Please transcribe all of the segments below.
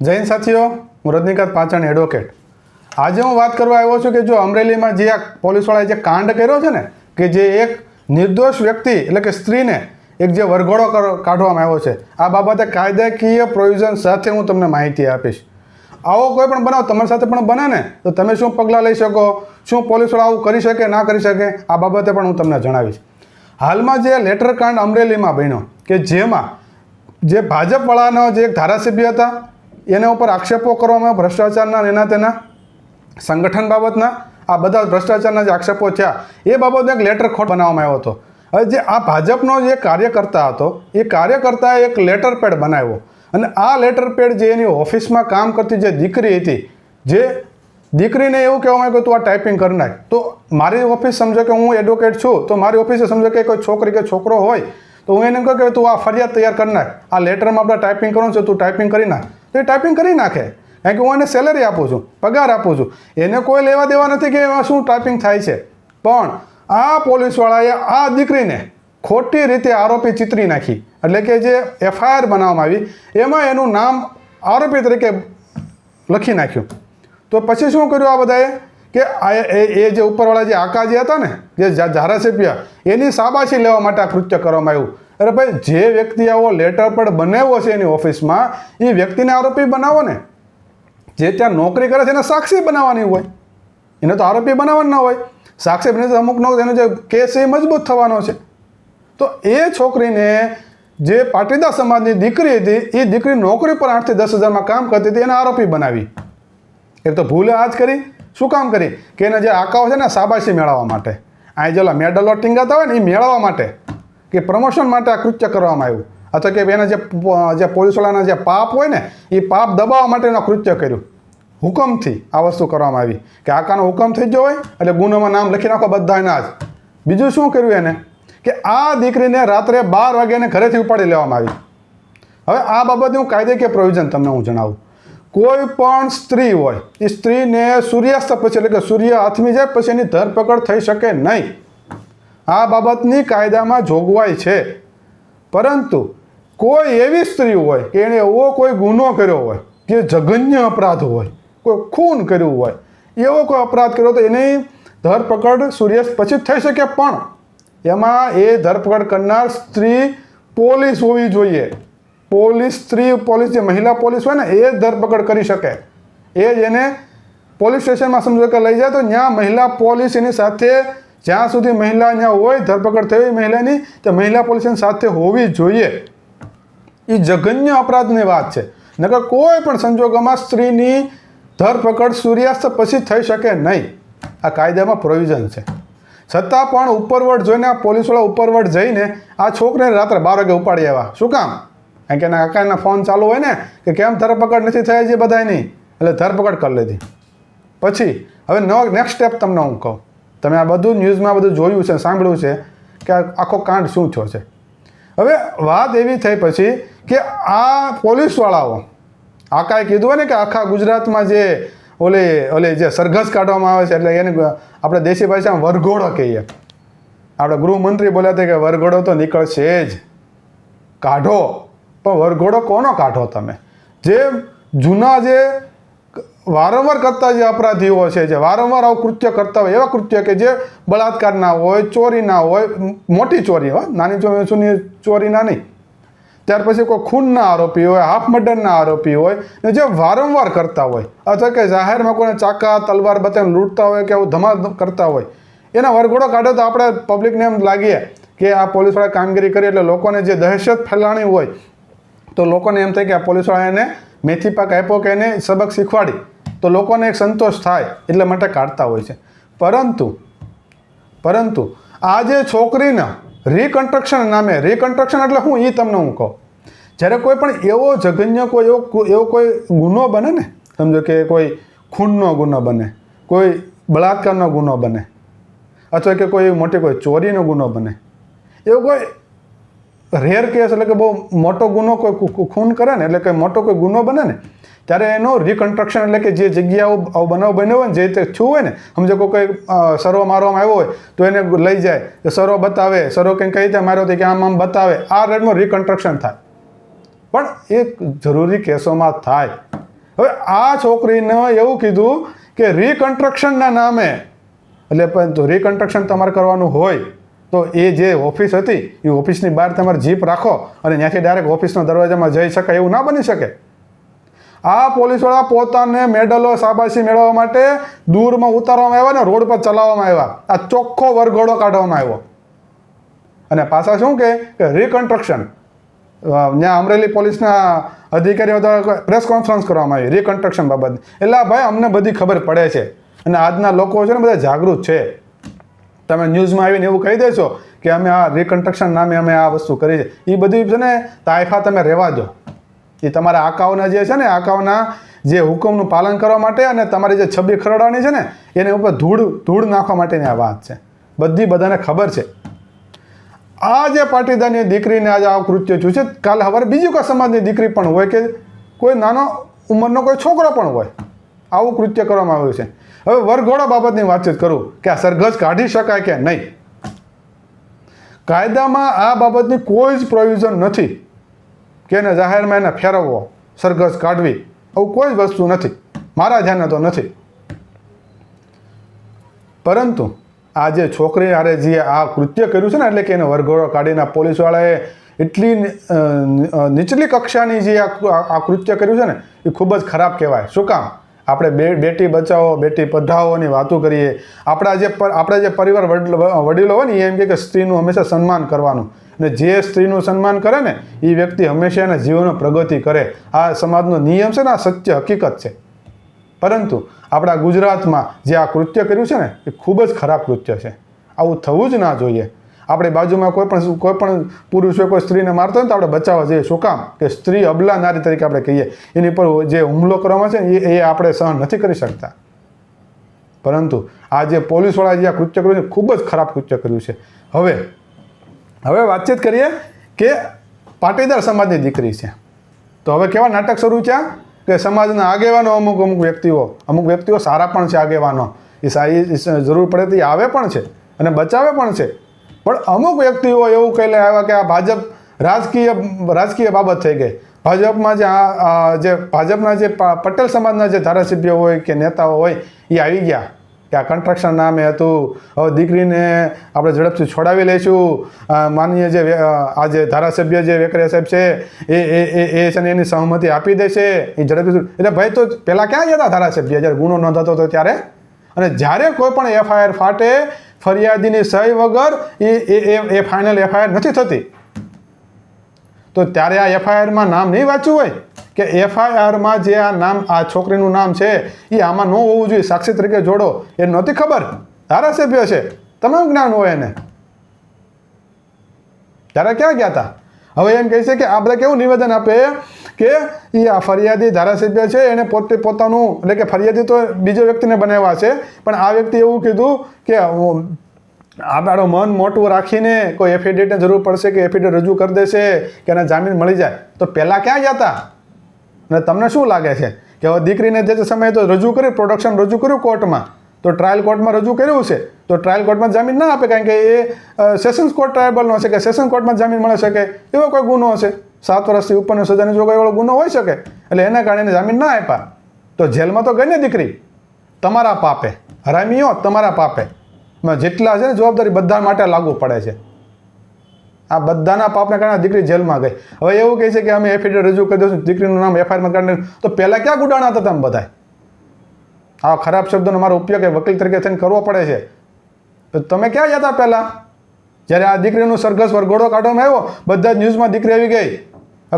જૈન સાથીઓ, હું રજનીકાંત પાંચાણી એડવોકેટ આજે હું વાત કરવા આવ્યો છું કે જો અમરેલીમાં જે આ પોલીસવાળાએ જે કાંડ કર્યો છે ને, કે જે એક નિર્દોષ વ્યક્તિ એટલે કે સ્ત્રીને એક જે વરઘોડો કાઢવામાં આવ્યો છે, આ બાબતે કાયદાકીય પ્રોવિઝન સાથે હું તમને માહિતી આપીશ. આવો કોઈ પણ બનાવ તમારી સાથે પણ બને ને, તો તમે શું પગલાં લઈ શકો? શું પોલીસવાળા આવું કરી શકે, ના કરી શકે? આ બાબતે પણ હું તમને જણાવીશ. હાલમાં જે લેટર કાંડ અમરેલીમાં બન્યો, કે જેમાં જે ભાજપવાળાનો જે એક ધારાસભ્ય હતા એના ઉપર આક્ષેપો કરવામાં ભ્રષ્ટાચારના એના તેના સંગઠન બાબતના આ બધા ભ્રષ્ટાચારના જે આક્ષેપો થયા, એ બાબતનો એક લેટર ખોટ બનાવવામાં આવ્યો હતો. હવે જે આ ભાજપનો જે કાર્યકર્તા હતો, એ કાર્યકર્તાએ એક લેટર પેડ બનાવ્યો. અને આ લેટર પેડ જે એની ઓફિસમાં કામ કરતી જે દીકરી હતી, જે દીકરીને એવું કહેવામાં આવ્યું કે તું આ ટાઈપિંગ કરી નાખ. તો મારી ઓફિસ સમજો કે હું એડવોકેટ છું, તો મારી ઓફિસે સમજો કે કોઈ છોકરી કે છોકરો હોય, તો હું એને કહું કે તું આ ફરિયાદ તૈયાર કરી નાખ. આ લેટરમાં આપણે ટાઈપિંગ કરવાનું છે, તું ટાઈપિંગ કરી નાખ. એ ટાઈપિંગ કરી નાખે. કારણ કે હું એને સેલરી આપું છું, પગાર આપું છું. એને કોઈ લેવા દેવા નથી કે એમાં શું ટાઈપિંગ થાય છે. પણ આ પોલીસવાળાએ આ દીકરીને ખોટી રીતે આરોપી ચિતરી નાખી. એટલે કે જે એફઆઈઆર બનાવવામાં આવી, એમાં એનું નામ આરોપી તરીકે લખી નાખ્યું. તો પછી શું કર્યું આ બધાએ? કે આ એ જે ઉપરવાળા જે આકા જે હતા ને, જે ધારાસભ્ય, એની સાબાશી લેવા માટે આ કૃત્ય કરવામાં આવ્યું. અરે ભાઈ, જે વ્યક્તિ આવો લેટર પેડ બનાવ્યો છે એની ઓફિસમાં એ વ્યક્તિને આરોપી બનાવો ને. જે ત્યાં નોકરી કરે છે એને સાક્ષી બનાવવાની હોય. એને તો આરોપી બનાવવાનો હોય. સાક્ષી બને અમુકનો એનો જે કેસ એ મજબૂત થવાનો છે. તો એ છોકરીને જે પાટીદાર સમાજની દીકરી હતી, એ દીકરી નોકરી પર આઠથી દસ હજારમાં કામ કરતી હતી, એને આરોપી બનાવી. એ તો ભૂલે આ જ કરી. શું કામ કરી? કે એના જે આકાઓ છે ને સાબાસી મેળવવા માટે. આ જેલા મેડલો ટીંગાતા હોય ને, એ મેળવવા માટે. કે પ્રમોશન માટે આ કૃત્ય કરવામાં આવ્યું. અથવા કે એના જે જે પોલીસવાળાના જે પાપ હોય ને, એ પાપ દબાવવા માટે એનું કૃત્ય કર્યું. હુકમથી આ વસ્તુ કરવામાં આવી. કે આકાનો હુકમ થઈ ગયો હોય, એટલે ગુનામાં નામ લખી નાખો બધા એના જ. બીજું શું કર્યું એને? કે આ દીકરીને રાત્રે બાર વાગ્યાને ઘરેથી ઉપાડી લેવામાં આવી. હવે આ બાબતે હું કાયદેકીય પ્રોવિઝન તમને હું જણાવું. કોઈ પણ સ્ત્રી હોય, એ સ્ત્રીને સૂર્યાસ્ત પછી, એટલે કે સૂર્ય હાથમી જાય, પછી એની ધરપકડ થઈ શકે નહીં. આ બાબતની કાયદામાં જોગવાઈ છે. પરંતુ કોઈ એવી સ્ત્રી હોય કે એણે એવો કોઈ ગુનો કર્યો હોય કે જઘન્ય અપરાધ હોય, કોઈ ખૂન કર્યું હોય, એવો કોઈ અપરાધ કર્યો તો એની ધરપકડ સૂર્યાસ્ત પછી થઈ શકે. પણ એમાં એ ધરપકડ કરનાર સ્ત્રી પોલીસ હોવી જોઈએ. પોલીસ સ્ત્રી, પોલીસ જે મહિલા પોલીસ હોય ને, એ ધરપકડ કરી શકે. એ જ એને પોલીસ સ્ટેશનમાં સમજો કે લઈ જાય તો ત્યાં મહિલા પોલીસ એની સાથે જ્યાં સુધી મહિલા ત્યાં હોય, ધરપકડ હોય મહિલાની, તો મહિલા પોલીસની સાથે હોવી જોઈએ. એ જઘન્ય અપરાધની વાત છે. નકર કોઈ પણ સંજોગોમાં સ્ત્રીની ધરપકડ સૂર્યાસ્ત પછી થઈ શકે નહીં. આ કાયદામાં પ્રોવિઝન છે. છતાં પણ ઉપરવટ જોઈને, આ પોલીસવાળા ઉપરવટ જઈને, આ છોકરીને રાત્રે બાર વાગે ઉપાડી આવ્યા. શું કામ? કારણ કે એના કાકાના ફોન ચાલુ હોય ને, કે કેમ ધરપકડ નથી થઈ છે બધાની એટલે ધરપકડ કરી લીધી. પછી, હવે નવો નેક્સ્ટ સ્ટેપ તમને હું કહું. તમે આ બધું ન્યૂઝમાં બધું જોયું છે, સાંભળ્યું છે કે આ આખો કાંડ શું થયો છે? હવે વાત એવી થઈ પછી કે આ પોલીસવાળાઓ આકાએ કીધું હોય ને કે આખા ગુજરાતમાં જે ઓલી ઓલી જે સરઘસ કાઢવામાં આવે છે, એટલે એને આપણે દેશી ભાષામાં વરઘોડો કહીએ. આપણે ગૃહમંત્રી બોલ્યા હતા કે વરઘોડો તો નીકળશે જ. કાઢો. પણ વરઘોડો કોનો કાઢો તમે? જે જૂના જે વારંવાર કરતા જે અપરાધીઓ છે, જે વારંવાર આવું કૃત્ય કરતા હોય, એવા કૃત્ય કે જે બળાત્કારના હોય, ચોરીના હોય મોટી ચોરી હોય નાની ચોરી ચોરીના નહીં. ત્યાર પછી કોઈ ખૂનના આરોપી હોય, હાફ મર્ડરના આરોપી હોય, ને જે વારંવાર કરતા હોય, અથવા કે જાહેરમાં કોઈને ચાકા, તલવાર બતાવીને લૂંટતા હોય કે આવું ધમાલ કરતા હોય, એના વરઘોડો કાઢો તો આપણે પબ્લિકને એમ લાગીએ કે આ પોલીસવાળા કામગીરી કરી, એટલે લોકોને જે દહેશત ફેલાણી હોય, તો લોકોને એમ થાય કે આ પોલીસવાળા એને મેથી પાક આપ્યો કે એને સબક શીખવાડી. તો લોકોને એક સંતોષ થાય, એટલા માટે કાઢતા હોય છે. પરંતુ પરંતુ આ જે છોકરીના રિકન્સ્ટ્રક્શન નામે રિકન્સ્ટ્રક્શન એટલે હું એ તમને હું કહું. જ્યારે કોઈ પણ એવો જઘન્ય કોઈ એવો એવો કોઈ ગુનો બને ને, સમજો કે કોઈ ખૂનનો ગુનો બને, કોઈ બળાત્કારનો ગુનો બને, અથવા કે કોઈ મોટી કોઈ ચોરીનો ગુનો બને, એવો કોઈ રેર કેસ એટલે કે બહુ મોટો ગુનો કોઈ ખૂન કરે ને, એટલે કે મોટો કોઈ ગુનો બને ને, ત્યારે એનો રિકન્સ્ટ્રક્શન એટલે કે જે જગ્યાઓ બનાવ બન્યો હોય ને, જે રીતે થયું હોય ને, સમજો કોઈ સરો મારવામાં આવ્યો હોય, તો એને લઈ જાય સરો બતાવે સરો કંઈ કઈ રીતે માર્યો હતો કે આમ આમ બતાવે, આ રેડમાં રિકન્સ્ટ્રક્શન થાય. પણ એ જરૂરી કેસોમાં થાય. હવે આ છોકરીને એવું કીધું કે રિકન્સ્ટ્રક્શનના નામે, એટલે રિકન્સ્ટ્રક્શન તમારે કરવાનું હોય તો એ જે ઓફિસ હતી, એ ઓફિસની બહાર તમારે જીપ રાખો અને ત્યાંથી ડાયરેક્ટ ઓફિસના દરવાજામાં જઈ શકાય એવું ના બની શકે. આ પોલીસવાળા પોતાને મેડલો શાબાશી મેળવવા માટે દૂરમાં ઉતારવામાં આવ્યા ને રોડ પર ચલાવવામાં આવ્યા. આ ચોખ્ખો વરઘોડો કાઢવામાં આવ્યો. અને પાછા શું કે રિકન્સ્ટ્રક્શન ત્યાં અમરેલી પોલીસના અધિકારીઓ દ્વારા પ્રેસ કોન્ફરન્સ કરવામાં આવી. રિકન્સ્ટ્રક્શન બાબત એટલે ભાઈ, અમને બધી ખબર પડે છે. અને આજના લોકો છે ને બધા જાગૃત છે. તમે ન્યૂઝમાં આવીને એવું કહી દેશો કે અમે આ રિકન્સ્ટ્રક્શન નામે અમે આ વસ્તુ કરી છે. એ બધી છે ને તાયફા તમે રહેવા દો. એ તમારા આકાઓના જે છે ને, આકાઓના જે હુકમનું પાલન કરવા માટે અને તમારી જે છબી ખરડવાની છે ને, એને ઉપર ધૂળ ધૂળ નાખવા માટેની આ વાત છે. બધી બધાને ખબર છે. આ જે પાટીદારની દીકરીને આજે આ કૃત્ય થયું છે, કાલે સવારે બીજી કોઈ સમાજની દીકરી પણ હોય કે કોઈ નાનો ઉંમરનો કોઈ છોકરો પણ હોય આવું કૃત્ય કરવામાં આવ્યું છે. હવે વરઘોડા બાબતની વાતચીત કરું કે આ સરઘસ કાઢી શકાય કે નહીં? કાયદામાં આ બાબતની કોઈ જ પ્રોવિઝન નથી કે એને જાહેરમાં એને ફેરવવો, સરઘસ કાઢવી, આવું કોઈ જ વસ્તુ નથી. મારા ધ્યાને તો નથી. પરંતુ આ જે છોકરી આરે જે આ કૃત્ય કર્યું છે ને, એટલે કે એને વરઘોડો કાઢીને પોલીસવાળાએ એટલી નીચલી કક્ષાની જે આ કૃત્ય કર્યું છે ને, એ ખૂબ જ ખરાબ કહેવાય. શું કામ? આપણે બે બેટી બચાવો, બેટી પઢાઓની વાતો કરીએ. આપણા જે આપણા જે પરિવાર વડ- વડીલો હોય ને, એ એમ કે સ્ત્રીનું હંમેશા સન્માન કરવાનું. અને જે સ્ત્રીનું સન્માન કરે ને, એ વ્યક્તિ હંમેશા એના જીવનમાં પ્રગતિ કરે. આ સમાજનો નિયમ છે ને, આ સત્ય હકીકત છે. પરંતુ આપણા ગુજરાતમાં જે આ કૃત્ય કર્યું છે ને, એ ખૂબ જ ખરાબ કૃત્ય છે. આવું થવું જ ના જોઈએ. આપણે બાજુમાં કોઈ પણ કોઈ પણ પુરુષ હોય, કોઈ સ્ત્રીને મારતો હોય તો આપણે બચાવવા જોઈએ. શું કામ? કે સ્ત્રી અબલા નારી તરીકે આપણે કહીએ. એની પર જે હુમલો કરવામાં છે એ એ આપણે સહન નથી કરી શકતા. પરંતુ આ જે પોલીસવાળા જે આ કૃત્ય કર્યું છે, ખૂબ જ ખરાબ કૃત્ય કર્યું છે. હવે હવે વાતચીત કરીએ કે પાટીદાર સમાજની દીકરી છે. તો હવે કેવા નાટક શરૂ થયા? કે સમાજના આગેવાનો અમુક અમુક વ્યક્તિઓ અમુક વ્યક્તિઓ સારા પણ છે આગેવાનો. એ સારી જરૂર પડે તો આવે પણ છે અને બચાવે પણ છે. પણ અમુક વ્યક્તિઓ એવું કહેલા આવ્યા કે આ ભાજપ રાજકીય રાજકીય બાબત થઈ ગઈ. ભાજપમાં જે આ જે ભાજપના જે પટેલ સમાજના જે ધારાસભ્યો હોય કે નેતાઓ હોય, એ આવી ગયા. કે આ કન્સ્ટ્રક્શન નામે હતું. હવે દીકરીને આપણે ઝડપથી છોડાવી લઈશું. માનીય જે આ જે ધારાસભ્ય જે વેકરિયા સાહેબ છે, એ એ એ એ છે ને એની સહમતિ આપી દેશે. એ ઝડપથી એટલે ભાઈ તો પહેલાં ક્યાં ગયા હતા ધારાસભ્ય? જ્યારે ગુનો નોંધાતો હતો ત્યારે? અને જ્યારે કોઈ પણ એફઆઈઆર ફાટે ફરિયાદીની સહી વગર એ એ એ- ફાઇનલ એફઆઈઆર નથી થતી. તો ત્યારે આ એફઆઈઆરમાં નામ નહીં વાંચ્યું હોય? કે એફઆઈઆરમાં જે આ નામ આ છોકરીનું નામ છે એ આમાં ન હોવું જોઈએ. સાક્ષી તરીકે જોડો. એ નહોતી ખબર? ધારાસભ્ય છે. તમામ જ્ઞાન હોય એને. ત્યારે ક્યાં ગયા હતા હવે એમ કહે છે કે આપણે કેવું નિવેદન આપે કે એ આ ફરિયાદી ધારાસભ્ય છે, એને પોતે પોતાનું, એટલે કે ફરિયાદી તો બીજો વ્યક્તિને બનાવ્યા છે, પણ આ વ્યક્તિ એવું કીધું કે આપણું મન મોટું રાખીને કોઈ એફિડેવિટને જરૂર પડશે કે એફિડેવિટ રજૂ કરી દેશે કે એના જામીન મળી જાય. તો પહેલાં ક્યાં હતા અને તમને શું લાગે છે? કે હવે દીકરીને જે સમયે તો રજૂ કર્યું પ્રોડક્શન રજૂ કર્યું કોર્ટમાં તો ટ્રાયલ કોર્ટમાં રજૂ કર્યું છે. તો ટ્રાયલ કોર્ટમાં જામીન ના આપે કારણ કે એ સેશન્સ કોર્ટ ટ્રાયબલનો હશે કે સેશન કોર્ટમાં જામીન મળી શકે, એવો કોઈ ગુનો હશે. સાત વર્ષથી ઉપરની સજાની એવો ગુનો હોઈ શકે, એટલે એના કારણે જામીન ના આપ્યા. તો જેલમાં તો ગઈ ને દીકરી. તમારા પાપે. હરામીઓ, તમારા પાપે. જેટલા છે ને જવાબદારી બધા માટે લાગુ પડે છે. આ બધાના પાપને કારણે દીકરી જેલમાં ગઈ. હવે એવું કહે છે કે અમે એફિડેવિટ રજૂ કરી દઈશું, દીકરીનું નામ એફઆઈઆરમાં કારણે તો પહેલાં ક્યાં ગુડાણા હતા તમે બધા આ ખરાબ શબ્દોનો મારો ઉપયોગ એ વકીલ તરીકે થઈને કરવો પડે છે. તો તમે ક્યાં જતા પહેલાં? જ્યારે આ દીકરીનું સરઘસ વરઘોડો કાઢવામાં આવ્યો, બધા જ ન્યૂઝમાં દીકરી આવી ગઈ.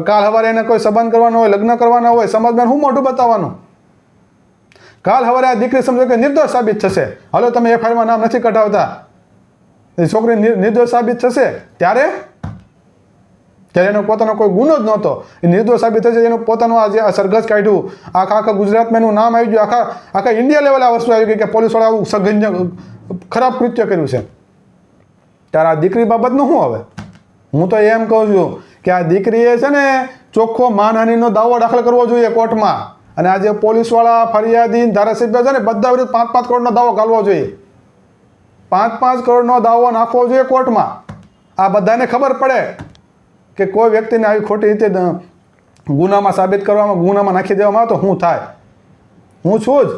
કાલ સવારે એને કોઈ સંબંધ કરવાનો હોય, લગ્ન કરવાના હોય, સમાજમાં હું મોટું બતાવવાનું? કાલ સવારે આ દીકરી સમજો કે નિર્દોષ સાબિત થશે. હાલો, તમે એફઆઈઆરમાં નામ નથી કઢાવતા. એ છોકરી નિર્દોષ સાબિત થશે. ત્યારે? ત્યારે એનો પોતાનો કોઈ ગુનો જ નહોતો. એ નિર્દોષ સાબિત થશે, એનું પોતાનું આ જે આ સરઘસ કાઢ્યું. આખા આખા ગુજરાતમાં એનું નામ આવી ગયું. આખા આખા ઇન્ડિયા લેવલે આ વસ્તુ આવી ગઈ કે પોલીસવાળા આવું સઘન્ય ખરાબ કૃત્ય કર્યું છે. ત્યારે આ દીકરી બાબતનું શું હવે? હું તો એમ કહું છું કે આ દીકરીએ છે ને ચોખ્ખો માનહાનિનો દાવો દાખલ કરવો જોઈએ કોર્ટમાં. અને આજે પોલીસવાળા ફરિયાદી ધારાસભ્ય છે ને બધા વિરુદ્ધ પાંચ પાંચ કરોડનો દાવો કાઢવો જોઈએ. પાંચ પાંચ કરોડનો દાવો નાખવો જોઈએ કોર્ટમાં. આ બધાને ખબર પડે કે કોઈ વ્યક્તિને આવી ખોટી રીતે ગુનામાં સાબિત કરવામાં, ગુનામાં નાખી દેવામાં તો શું થાય? હું છું જ.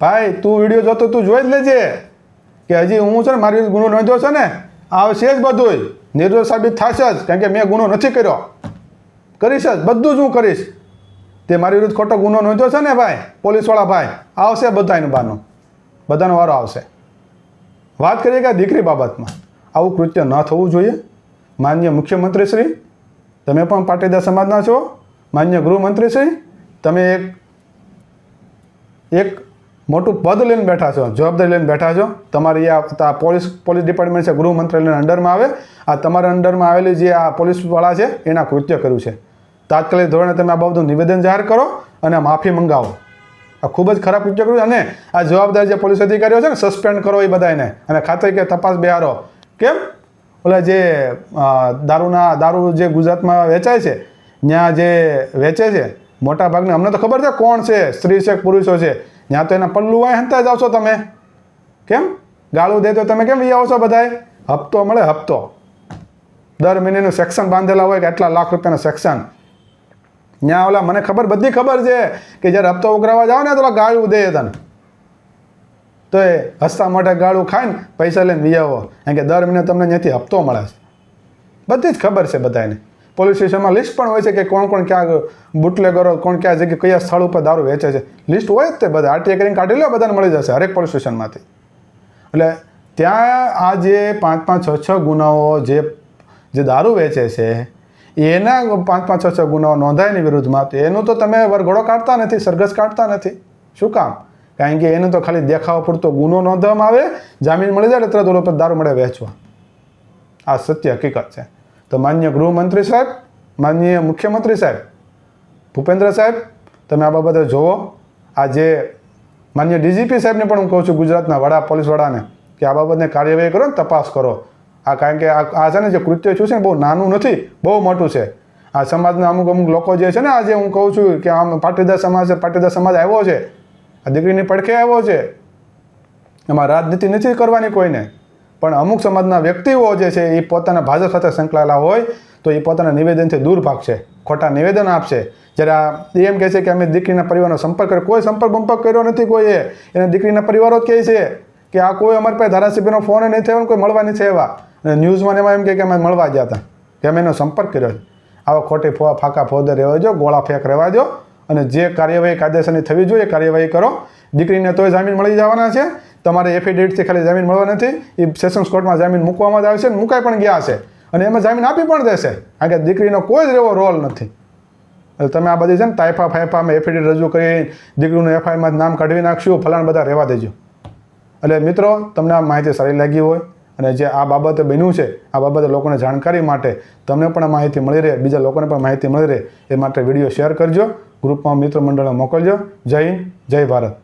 ભાઈ, તું વીડિયો જોતો તું જોઈ જ લેજે. કે હજી હું છે ને મારી ગુનો નોંધ્યો છે ને, આવશે જ બધુંય. નિર્દોષ સાબિત થશે જ કારણ કે મેં ગુનો નથી કર્યો. કરીશ જ, બધું જ હું કરીશ. તે મારી વિરુદ્ધ ખોટો ગુનો નોંધ્યો છે ને ભાઈ, પોલીસવાળા ભાઈ, આવશે બધાનું બાનું. બધાનો વારો આવશે. વાત કરીએ કે દીકરી બાબતમાં. આવું કૃત્ય ન થવું જોઈએ. માન્ય મુખ્યમંત્રી શ્રી તમે પણ પાટીદાર સમાજના છો. માન્ય ગૃહમંત્રી શ્રી તમે એક એક મોટું પદ લઈને બેઠા છો, જવાબદારી લઈને બેઠા છો. તમારી આ પોલીસ પોલીસ ડિપાર્ટમેન્ટ છે, ગૃહ મંત્રાલયના અંડરમાં આવે. આ તમારા અંડરમાં આવેલી જે આ પોલીસવાળા છે, એના કૃત્ય કર્યું છે. તાત્કાલિક ધોરણે તમે આ બાબતનું નિવેદન જાહેર કરો અને માફી મંગાવો. આ ખૂબ જ ખરાબ કૃત્ય કર્યું અને આ જવાબદાર જે પોલીસ અધિકારીઓ છે ને સસ્પેન્ડ કરો એ બધાને અને ખાતરી કે તપાસ બિહારો. કેમ? ઓલા જે દારૂના દારૂ જે ગુજરાતમાં વેચાય છે, ત્યાં જે વેચે છે મોટા ભાગને અમને તો ખબર છે કોણ છે, સ્ત્રી છે પુરુષો છે. ત્યાં તો એના પલ્લું વાય હંતા જ આવશો તમે. કેમ? ગાળું દે તો તમે કેમ ઈ આવશો બધાય? હપ્તો મળે હપ્તો. દર મહિનેનું સેક્શન બાંધેલા હોય કે આટલા લાખ રૂપિયાનું સેક્શન ત્યાં ઓલા મને ખબર, બધી ખબર છે કે જ્યારે હપ્તો ઉઘરાવા જાઓ ને તો ગાળું દે તને. તો એ હસતા મોઢે ગાળું ખાઈને પૈસા લઈને વી આવો. કારણ કે દર મહિને તમને ત્યાંથી હપ્તો મળે છે. બધી જ ખબર છે બધાને પોલીસ સ્ટેશનમાં લિસ્ટ પણ હોય છે કે કોણ કોણ ક્યાં બુટલેગરો, કોણ ક્યાં જગ્યાએ કયા સ્થળ ઉપર દારૂ વેચે છે. લિસ્ટ હોય જ તે બધા. આરટીઆઈ કરીને કાઢી લો, બધાને મળી જશે હરેક પોલીસ સ્ટેશનમાંથી. એટલે ત્યાં આ જે પાંચ પાંચ છ છ ગુનાઓ જે જે દારૂ વેચે છે, એના પાંચ પાંચ છ છ ગુનાઓ નોંધાયની વિરુદ્ધમાં, તો એનું તો તમે વરઘોડો કાઢતા નથી, સરઘસ કાઢતા નથી. શું કામ? કારણ કે એનું તો ખાલી દેખાવ પૂરતો ગુનો નોંધવામાં આવે, જામીન મળી જાય એટલે તરત ઓલો પર દારૂ મળે વેચવા. આ સત્ય હકીકત છે. તો માન્ય ગૃહમંત્રી સાહેબ માનનીય મુખ્યમંત્રી સાહેબ, ભૂપેન્દ્ર સાહેબ, તમે આ બાબતે જુઓ આ જે માન્ય ડીજીપી સાહેબને પણ હું કહું છું ગુજરાતના વડા, પોલીસ વડાને, કે આ બાબતને કાર્યવાહી કરો ને તપાસ કરો. આ કારણ કે આ છે ને જે કૃત્ય થયું છે ને બહુ નાનું નથી, બહુ મોટું છે. આ સમાજના અમુક અમુક લોકો જે છે ને આજે હું કહું છું કે આમ પાટીદાર સમાજ છે, પાટીદાર સમાજ આવ્યો છે, આ દીકરીની પડખે આવ્યો છે. એમાં રાજનીતિ નથી કરવાની કોઈને. પણ અમુક સમાજના વ્યક્તિઓ જે છે એ પોતાના ભાજપ સાથે સંકળાયેલા હોય તો એ પોતાના નિવેદનથી દૂર ભાગશે, ખોટા નિવેદન આપશે. જ્યારે આ એમ કહે છે કે અમે દીકરીના પરિવારનો સંપર્ક કર્યો, કોઈ સંપર્ક બંપર્ક કર્યો નથી કોઈએ. એના દીકરીના પરિવારો જ કહે છે કે આ કોઈ અમારી પાસે ધારાસભ્યનો ફોન નહીં થયો કોઈ મળવા નથી એવા અને ન્યૂઝમાં એમાં એમ કહે કે અમે મળવા ગયા હતા. કે અમે એનો સંપર્ક કર્યો આવા ખોટી ફો ફાકા ફોદર રહેવા દો, ગોળા ફેંક રહેવા દો અને જે કાર્યવાહી કાયદેસરની થવી જોઈએ કાર્યવાહી કરો. દીકરીને તોય જામીન મળી જવાના છે. તમારે એફિડેવિટથી ખાલી જામીન મળવા નથી, એ સેશન્સ કોર્ટમાં જામીન મૂકવામાં જ આવશે અને મુકાઈ પણ ગયા છે અને એમાં જામીન આપી પણ દેશે, કારણ કે દીકરીનો કોઈ જ એવો રોલ નથી. તમે આ બધી છે ને તાઇફા ફાઇફામાં એફિડેવિટ રજૂ કરી, દીકરીનું એફઆઈમાં નામ કાઢવી નાખશું, ફલાણ બધા રહેવા દેજો. એટલે મિત્રો, તમને આ માહિતી સારી લાગી હોય, અને જે આ બાબતે બન્યું છે, આ બાબતે લોકોને જાણકારી માટે તમને પણ આ માહિતી મળી રહે, બીજા લોકોને પણ માહિતી મળી રહે, એ માટે વીડિયો શેર કરજો, ગ્રુપમાં મિત્ર મંડળને મોકલજો. જય હિન્દ, જય ભારત.